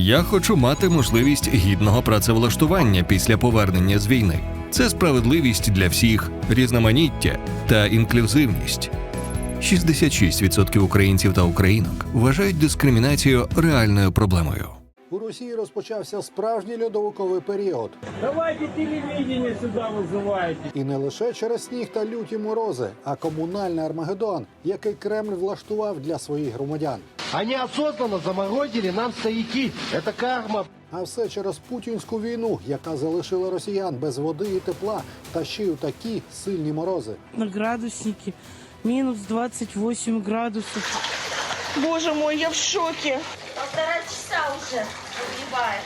Я хочу мати можливість гідного працевлаштування після повернення з війни. Це справедливість для всіх, різноманіття та інклюзивність. 66% українців та українок вважають дискримінацію реальною проблемою. У Росії розпочався справжній льодовиковий період, Давайте телевидение сюда вызывайте. і не лише через сніг та люті морози, а комунальний армагеддон, який Кремль влаштував для своїх громадян. Они осознанно заморозили нам стояки. Это карма. А все через путінську війну, яка залишила росіян без води і тепла, та ще й у такі сильні морози. на градуснике. Минус 28 градусов. Боже мой, я в шоке. Полтора часа уже погибаем.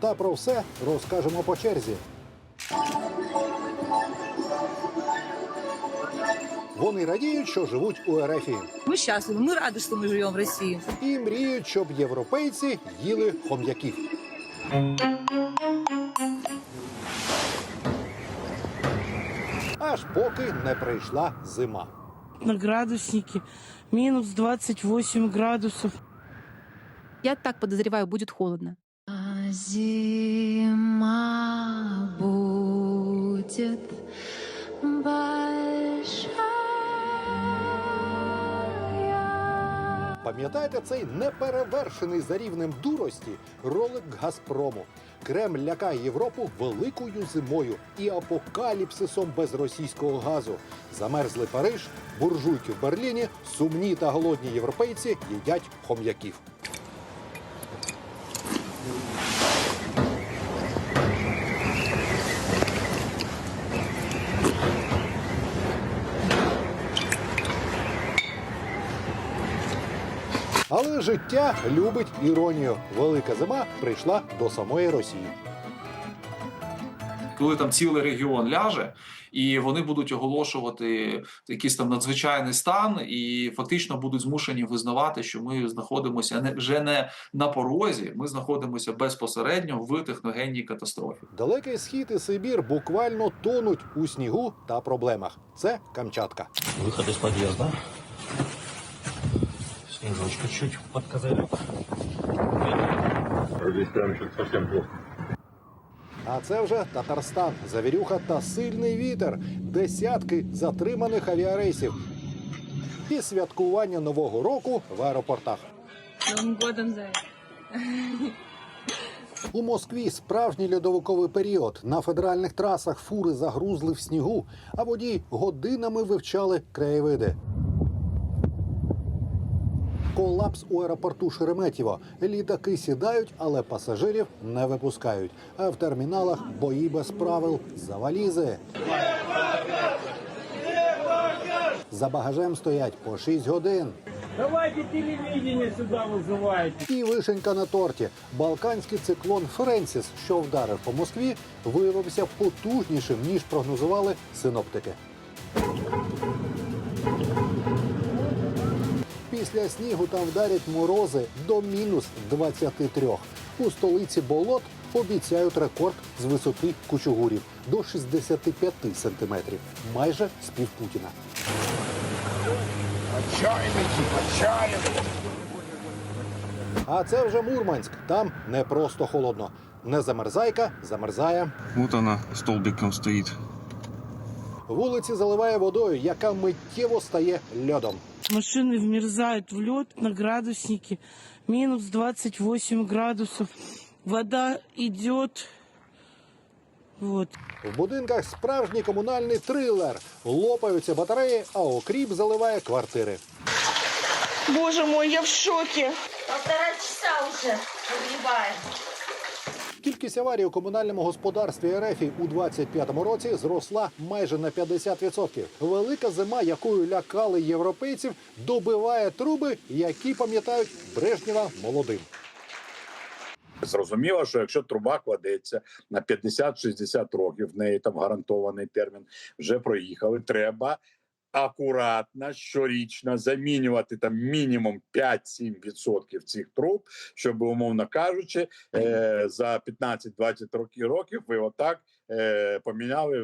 Та про все розкажемо по черзі. Вони радіють, що живуть у РФі. Мы счастливы, мы рады, что мы живем в России. і мріють, щоб європейці їли хом'яків. Аж поки не прийшла зима. На градуснике. Минус 28 градусов. Я так подозреваю, будет холодно. Зима Пам'ятаєте цей неперевершений за рівнем дурості ролик Газпрому? Кремль лякає Європу великою зимою і апокаліпсисом без російського газу. Замерзли Париж, буржуйки в Берліні, сумні та голодні європейці їдять хом'яків. Але життя любить іронію. Велика зима прийшла до самої Росії. коли там цілий регіон ляже, і вони будуть оголошувати якийсь там надзвичайний стан, і фактично будуть змушені визнавати, що ми знаходимося не вже не на порозі, ми знаходимося безпосередньо в техногенній катастрофі. Далекий схід і Сибір буквально тонуть у снігу та проблемах. Це Камчатка. Выход из подъезда. Снежочка чуть под козырек. Здесь прям что-то совсем плохо. А це вже Татарстан, завірюха та сильний вітер, десятки затриманих авіарейсів і святкування нового року в аеропортах. Новым годом, Зая. У Москві справжній льодовиковий період. На федеральних трасах фури загрузли в снігу, а водії годинами вивчали краєвиди. Колапс у аеропорту Шереметьєво. Літаки сідають, але пасажирів не випускають. А в терміналах бої без правил за валізи. За багажем стоять по 6 годин. Давайте телевидение сюда вызывайте. І вишенька на торті. Балканський циклон Френсіс, що вдарив по Москві, виявився потужнішим ніж прогнозували синоптики. Після снігу там вдарять морози до мінус 23. У столиці болот обіцяють рекорд з висоти кучугурів до 65 сантиметрів, майже з пів Путіна. А це вже Мурманськ. Там не просто холодно. Не замерзайка, замерзає. Вот она столбиком стоит. Вулиці заливає водою, яка миттєво стає льодом. Машины вмерзают в лед на градуснике. Минус 28 градусов. Вода идет. Вот. В будинках справжній комунальний трилер. Лопаються батареї, а окріп заливає квартири. Боже мой, я в шоке. Полтора часа уже погибаем. Кількість аварій у комунальному господарстві РФ у 25-му році зросла майже на 50%. Велика зима, якою лякали європейців, добиває труби, які пам'ятають Брежнєва молодим. Зрозуміло, що якщо труба кладеться на 50-60 років, в неї там гарантований термін вже проїхали. Треба акуратно щорічно замінювати там мінімум 5-7% цих труб, щоб, умовно кажучи, е, за 15-20 років років ви отак е, поміняли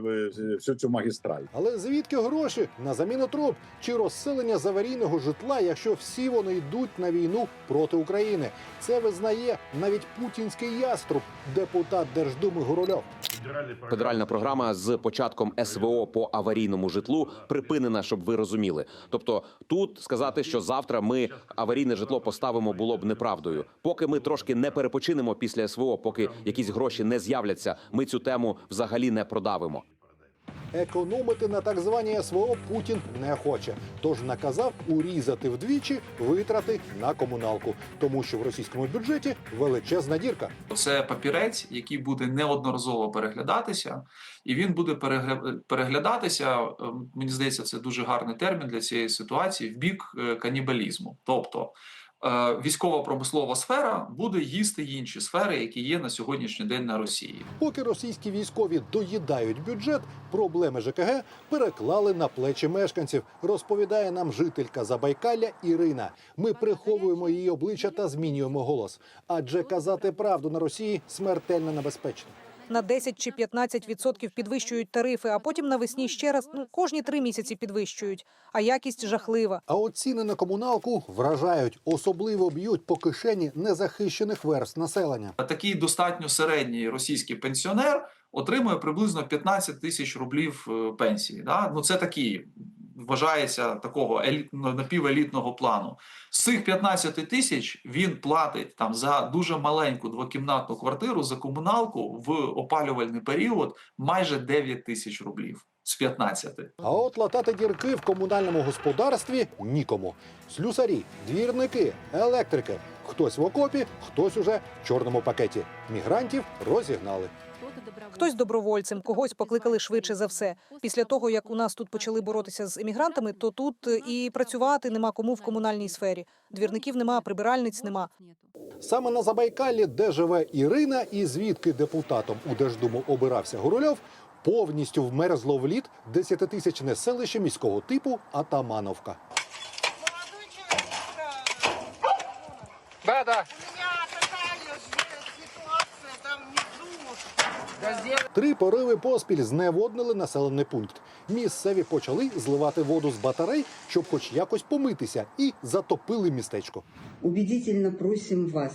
всю цю магістраль. Але звідки гроші на заміну труб чи розселення з аварійного житла, якщо всі вони йдуть на війну проти України? Це визнає навіть путінський яструб, депутат Держдуми Гурульов. Федеральна програма з початком СВО по аварійному житлу припинена, щоб ви розуміли. Тобто, тут сказати, що завтра ми аварійне житло поставимо, було б неправдою. Поки ми трошки не перепочинемо після СВО, поки якісь гроші не з'являться, ми цю тему взагалі не продавимо. Економити на так званій СВО Путін не хоче, тож наказав урізати вдвічі витрати на комуналку, тому що в російському бюджеті величезна дірка. Це папірець, який буде неодноразово переглядатися, і він буде перегля- переглядатися. е, Мені здається, це дуже гарний термін для цієї ситуації в бік е, канібалізму. Тобто е, військово-промислова сфера буде їсти інші сфери, які є на сьогоднішній день на Росії. Поки російські військові доїдають бюджет, проблеми ЖКГ переклали на плечі мешканців. Розповідає нам жителька Забайкалля Ірина. Ми приховуємо її обличчя та змінюємо голос. Адже казати правду на Росії смертельно небезпечно. На 10 чи 15 відсотків підвищують тарифи, а потім навесні ще раз ну, кожні три місяці підвищують. А якість жахлива. А от ціни на комуналку вражають, особливо б'ють по кишені незахищених верст населення. Такий достатньо середній російський пенсіонер отримує приблизно 15 тисяч рублів е, пенсії. Да? Ну це такий вважається такого еліт, ну, напівелітного плану. З цих 15 тисяч він платить там за дуже маленьку двокімнатну квартиру за комуналку в опалювальний період майже 9 тисяч рублів з 15. А от латати дірки в комунальному господарстві нікому. Слюсарі, двірники, електрики. Хтось в окопі, хтось уже в чорному пакеті. Мігрантів розігнали. Хтось добровольцем, когось покликали швидше за все. Після того, як у нас тут почали боротися з емігрантами, то тут е, і працювати нема кому в комунальній сфері. Двірників нема, прибиральниць нема. Саме на Забайкаллі, де живе Ірина, і звідки депутатом у Держдуму обирався Гурульов, повністю вмерзло в лід десятитисячне селище міського типу Атамановка. Да, да. Три пориви поспіль зневоднили населений пункт. Місцеві почали зливати воду з батарей, щоб хоч якось помитися, і затопили містечко. Убедительно просим вас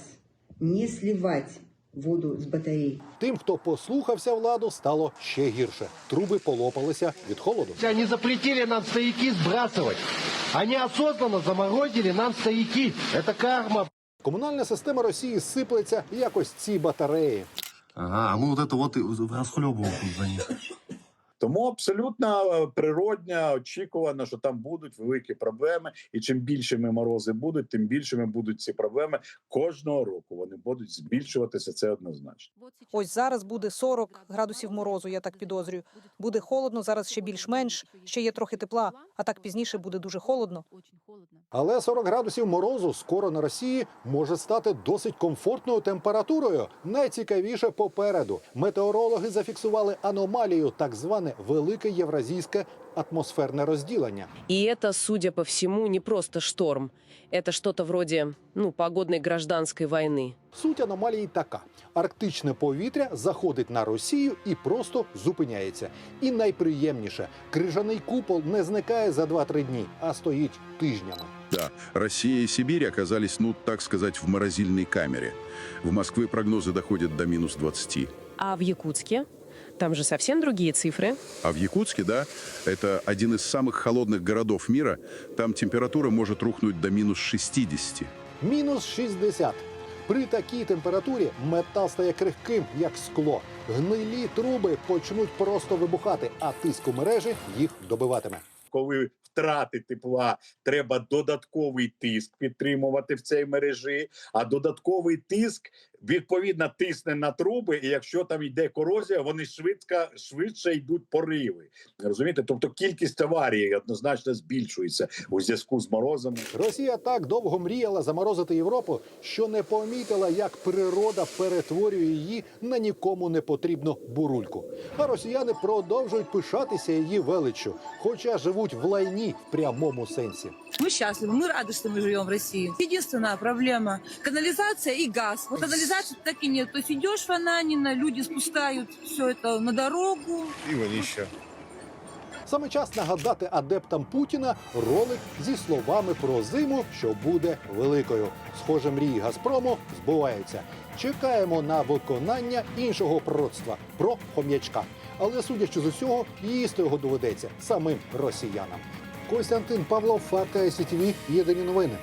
не сливать воду с батарей. Тим, хто послухався владу, стало ще гірше. Труби полопалися від холоду. Они запретили нам стояки сбрасывать. Они осознанно заморозили нам стояки. Это карма. Комунальна система Росії сиплеться якось ці батареї. Ага, а мы вот это вот расхлебываем тут за них. Тому абсолютно е, природня, очікувано, що там будуть великі проблеми, і чим більшими морози будуть, тим більшими будуть ці проблеми кожного року. Вони будуть збільшуватися. Це однозначно. Ось зараз буде 40 градусів морозу, я так підозрюю. Буде холодно, зараз ще більш-менш, ще є трохи тепла, а так пізніше буде дуже холодно. Але 40 градусів морозу скоро на Росії може стати досить комфортною температурою. Найцікавіше попереду. Метеорологи зафіксували аномалію, так зване велике євразійське атмосферне розділення. И это, судя по всему, не просто шторм. Это что-то вроде, ну, погодной гражданской войны. Суть аномалії така: арктичне повітря заходить на Росію і просто зупиняється. І найприємніше, крижаний купол не зникає за 2-3 дні, а стоїть тижнями. Да, Россия и Сибирь оказались, ну, так сказать, в морозильной камере. В Москве прогнозы доходят до минус 20. А в Якутске? Там же совсем другие цифры. А в Якутске, да, это один из самых холодных городов мира. Там температура может рухнуть до минус 60. Мінус 60. При такій температурі метал стає крихким, як скло. Гнилі труби почнуть просто вибухати, а тиск у мережі їх добиватиме. Коли втрати тепла, треба додатковий тиск підтримувати в цій мережі. А додатковий тиск відповідно тисне на труби, і якщо там йде корозія, вони швидко швидше йдуть пориви. Розумієте? Тобто кількість аварій однозначно збільшується у зв'язку з морозами. Росія так довго мріяла заморозити Європу, що не помітила, як природа перетворює її на нікому не потрібну бурульку. А росіяни продовжують пишатися її величчю, хоча живуть в лайні в прямому сенсі. Мы счастливы, мы рады, что мы живем в России. Единственная проблема – канализация и газ. Вот канализации так и нет. То есть идешь в Ананина, люди спускают все это на дорогу. И вонище. Саме час нагадати адептам Путіна ролик зі словами про зиму, що буде великою. Схоже, мрії Газпрому збуваються. Чекаємо на виконання іншого пророцтва про хом'ячка. Але судячи з усього, їсти його доведеться самим росіянам. Костянтин Павлов, Факти СІТВ, єдині новини.